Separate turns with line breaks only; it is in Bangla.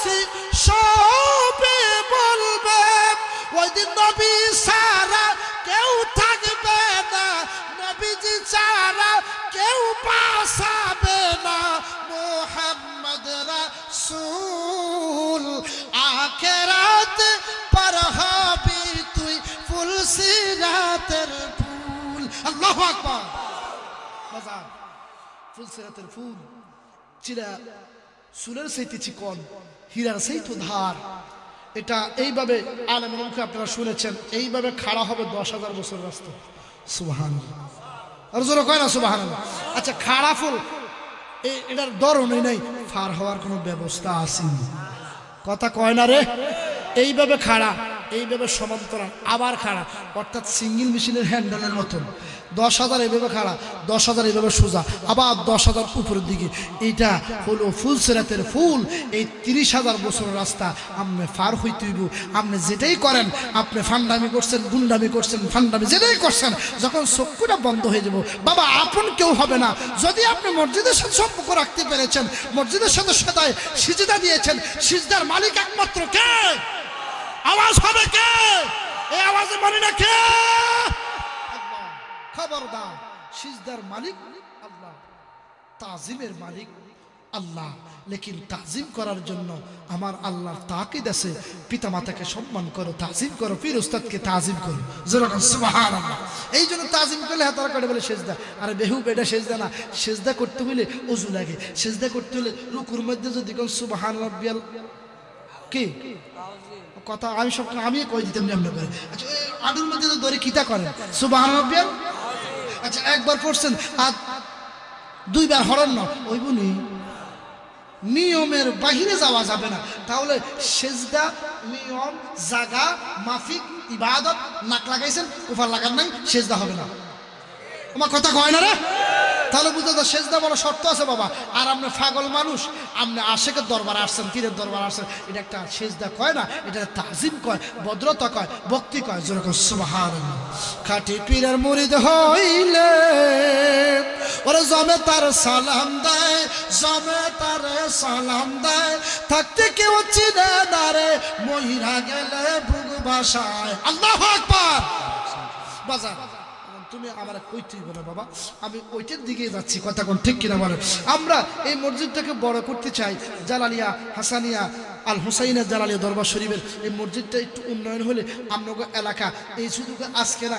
বলছি সবে বলবে ওই নবী সারা কেউ থাকবে না, নবীজি ছাড়া কেউ পাসাবে না। মোহাম্মদ রাসূল, আখেরাত পার হবি তুই ফুল সিরাতের ফুল। আল্লাহু আকবার। বাজার ফুল সিরাতের ফুল। চিরা সুলের সেইতে চিকন, হীরার সেই তো ধার। এটা এইভাবে আলমের মুখে আপনারা শুনেছেন, এইভাবে খাড়া হবে দশ হাজার বছর রাস্তা। সুবাহান আর কয় না আচ্ছা খাড়া ফুল এটার দরণই নাই, ফার হওয়ার কোনো ব্যবস্থা আসেনি। কথা কয় না রে? এইভাবে খাড়া এইভাবে সমান্তরাল আবার খাড়া। অর্থাৎ সিঙ্গেল মেশিনের হ্যান্ডেলের মতন। দশ হাজার এইভাবে খাড়া, দশ হাজার এইভাবে সোজা, আবার দশ হাজার উপরের দিকে। এইটা হলো ফুল সেরাতের ফুল। এই তিরিশ হাজার বছরের রাস্তা আপনি ফার হইতে হইব। আপনি যেটাই করেন, আপনি ফান্ডামি করছেন, গুন্ডামি করছেন, ফান্ডামি যেটাই করছেন, যখন চক্ষুটা বন্ধ হয়ে যাব, বাবা, আপন কেউ হবে না। যদি আপনি মসজিদের সাথে সম্পর্ক রাখতে পেরেছেন, মসজিদের সাথে সদায় সিজদা দিয়েছেন, সিজদার মালিক একমাত্র কে? আওয়াজ হবে কে? এই আওয়াজে মানি না কে? আল্লাহ। খবরদার, সিজদার মালিক, আল্লাহ, তাজিমের মালিক, আল্লাহ, লেকিন তাজিম করার জন্য আমার আল্লাহর তাকিদ আছে। পিতা মাতাকে সম্মান করো, তাজিম করো, পীর উস্তাদকে তাজিম করো। এই জন্য তাজিম করলে হাতারা কাটে বলে সেজদা। আরে বেহু বেটা সেজদা না। সেজদা করতে হইলে অজু লাগে। সেজদা করতে হলে রুকুর মধ্যে যদি কোন সুবহান রব্বিয়াল কি? কথা আমি সব আমি কই দিতাম এমনি করে। আচ্ছা আডুর মধ্যে তো দড়ি কিতা করেন? রব্বিয়াল আচ্ছা একবার পড়ছেন, আর দুইবার হরণ না। ওই বলি নিয়মের বাহিরে যাওয়া যাবে না। তাহলে সেজদা, নিয়ম, জাগা, মাফিক, ইবাদত, নাক লাগাইছেন কুফার লাগার নাই, সেজদা হবে না। আমার কথা কয় না রে? তাহলে বুঝতে তো সেজদা বড় শর্ত আছে বাবা। আর আপনি পাগল মানুষ, আপনি আশেকের দরবার আসছেন, পীরের দরবার আসছেন, এটা একটা সেজদা কয় না, এটা তাজিম কয়, ভদ্রতা কয়, ভক্তি কয় যেরকম খাটি পীরের মুরিদ হইলে, ওরে জমে তার সালাম দেয়, জমে তার সালাম দেয়, থাকতে কেউ চিনে না রে মহিরা গেলে ভুগ বাসায়। আল্লাহ আকবার! বাজার তুমি আমার কইতেই বলো বাবা। আমি ওইটার দিকে যাচ্ছি, কথা কোন ঠিক কিনা বলো আমরা এই মসজিদটাকে বড় করতে চাই, জালালিয়া হাসানিয়া আল হুসাইনের জালালিয়া দরবার শরীফের। এই মসজিদটা একটু উন্নয়ন হলে আপনার এলাকা এই শুধু আজকে না